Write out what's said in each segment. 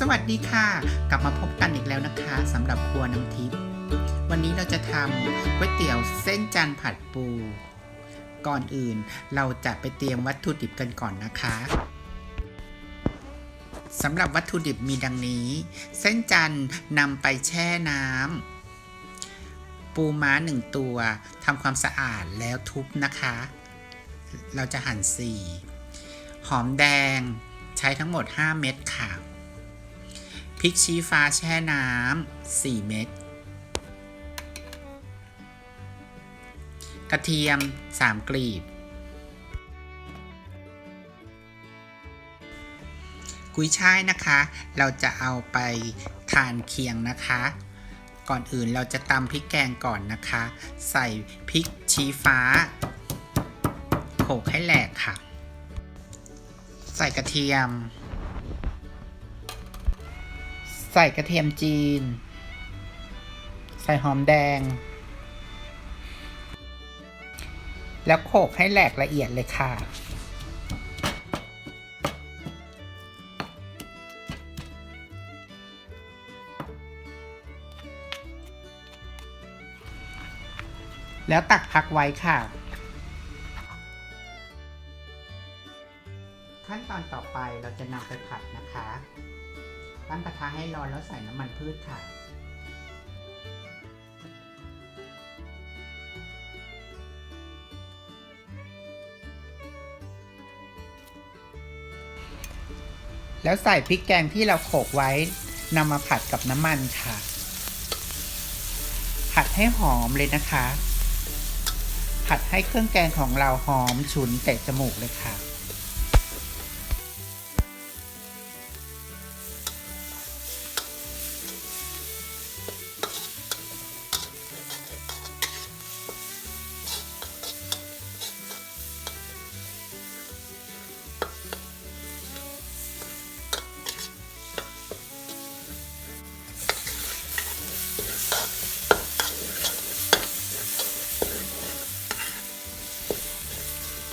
สวัสดีค่ะ กลับมาพบกันอีกแล้วนะคะสำหรับครัวน้ำทิพย์วันนี้เราจะทำก๋วยเตี๋ยวเส้นจันทร์ผัดปู ก่อนอื่นเราจะไปเตรียมวัตถุดิบกันก่อนนะคะสำหรับวัตถุดิบมีดังนี้ เส้นจันทร์นำไปแช่น้ำปูม้าหนึ่งตัวทำความสะอาดแล้วทุบนะคะ เราจะหั่นสี่หอมแดงใช้ทั้งหมด 5 เม็ดค่ะ ริกชี้ฟ้าแช่น้ำ4เม็ด กระเทียม 3 กลีบ กุยช่ายนะคะ เราจะเอาไปทานเคียงนะคะ ก่อนอื่นเราจะตำพริกแกงก่อนนะคะ ใส่พริกชี้ฟ้าโขกให้แหลกค่ะ ใส่กระเทียม ใส่กระเทียมจีน ใส่หอมแดง แล้วโขลกให้แหลกละเอียดเลยค่ะแล้วตักพักไว้ค่ะ ขั้นตอนต่อไปเราจะนำไปผัดนะคะ ตั้งกระทะให้ร้อนแล้วใส่น้ำมันพืชค่ะ แล้วใส่พริกแกงที่เราโขลกไว้นำมาผัดกับน้ำมันค่ะ ผัดให้หอมเลยนะคะ ผัดให้เครื่องแกงของเราหอมฉุนเตะจมูกเลยค่ะ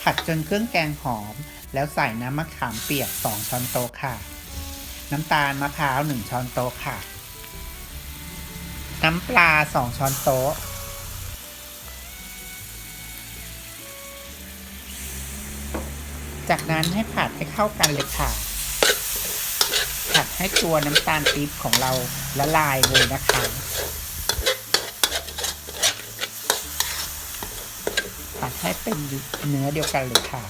ผัดจนเครื่องแกงหอม แล้วใส่น้ำมะขามเปียก 2 ช้อนโต๊ะค่ะ น้ำตาลมะพร้าว 1 ช้อนโต๊ะค่ะ น้ำปลา 2 ช้อนโต๊ะ จากนั้นให้ผัดให้เข้ากันเลยค่ะ ผัดให้ตัวน้ำตาลปี๊บของเราละลายเลยนะคะ ผัด ให้เป็นเนื้อเดียวกันเลยค่ะ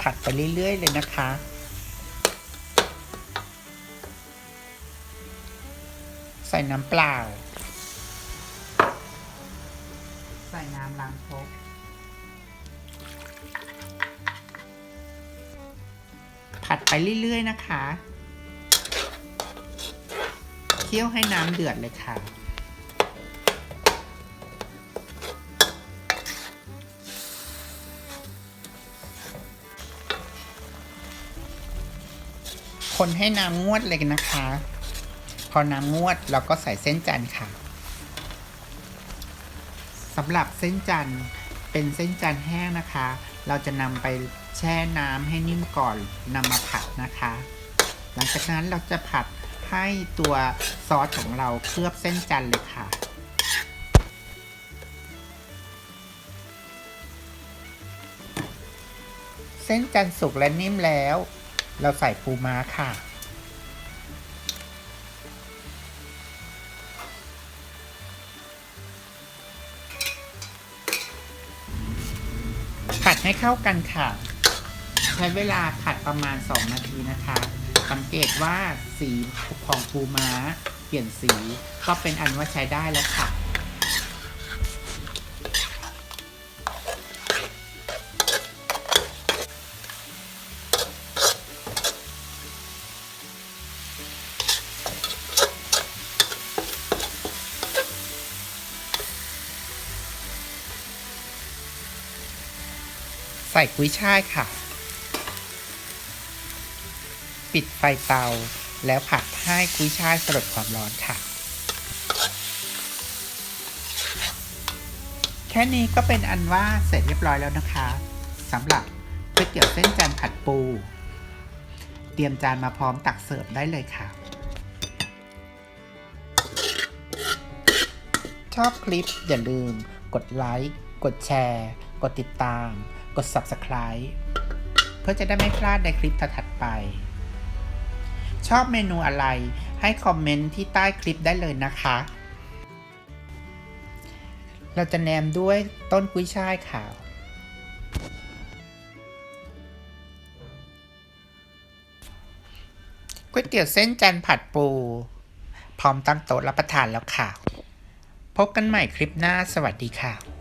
ผัดไปเรื่อย ๆ เลยนะคะใส่น้ำเปล่า ใส่น้ำล้างครก ผัดไปเรื่อยๆนะคะ เคี่ยวให้น้ำเดือดเลยค่ะ คนให้น้ำงวดเลยนะคะ พอน้ำงวดเราก็ใส่เส้นจันทร์ค่ะสำหรับเส้นจันทร์ เป็นเส้นจันทร์แห้งนะคะ เราจะนำไปแช่น้ำให้นิ่มก่อนนำมาผัดนะคะ หลังจากนั้นเราจะผัดให้ตัวซอสของเราเคลือบเส้นจันทร์เลยค่ะเส้นจันทร์สุกและนิ่มแล้ว เราใส่ปูม้าค่ะ ให้เข้ากันค่ะ ใช้เวลาผัดประมาณ 2 นาทีนะคะ สังเกตว่าสีของปูม้า เปลี่ยนสีก็เป็นอันว่าใช้ได้แล้วค่ะ ใส่กุ้ยช่ายค่ะ ปิดไฟเตาแล้วผัดให้กุ้ยช่ายสลดความร้อนค่ะ แค่นี้ก็เป็นอันว่าเสร็จเรียบร้อยแล้วนะคะสำหรับก๋วยเตี๋ยวเส้นจันผัดปู เตรียมจานมาพร้อมตักเสิร์ฟได้เลยค่ะ ชอบคลิปอย่าลืม กดไลค์ กดแชร์ กดติดตาม ด Subscribe เพื่อจะได้ไม่พลาดในคลิปถัดไป ชอบเมนูอะไรให้คอมเมนต์ที่ใต้คลิปได้เลยนะคะ เราจะแนมด้วยต้นกุ้ยช่ายขาวก๋วยเตี๋ยวเส้นจันผัดปู พร้อมตั้งโต๊ะรับประทานแล้วค่ะ พบกันใหม่คลิปหน้าสวัสดีค่ะ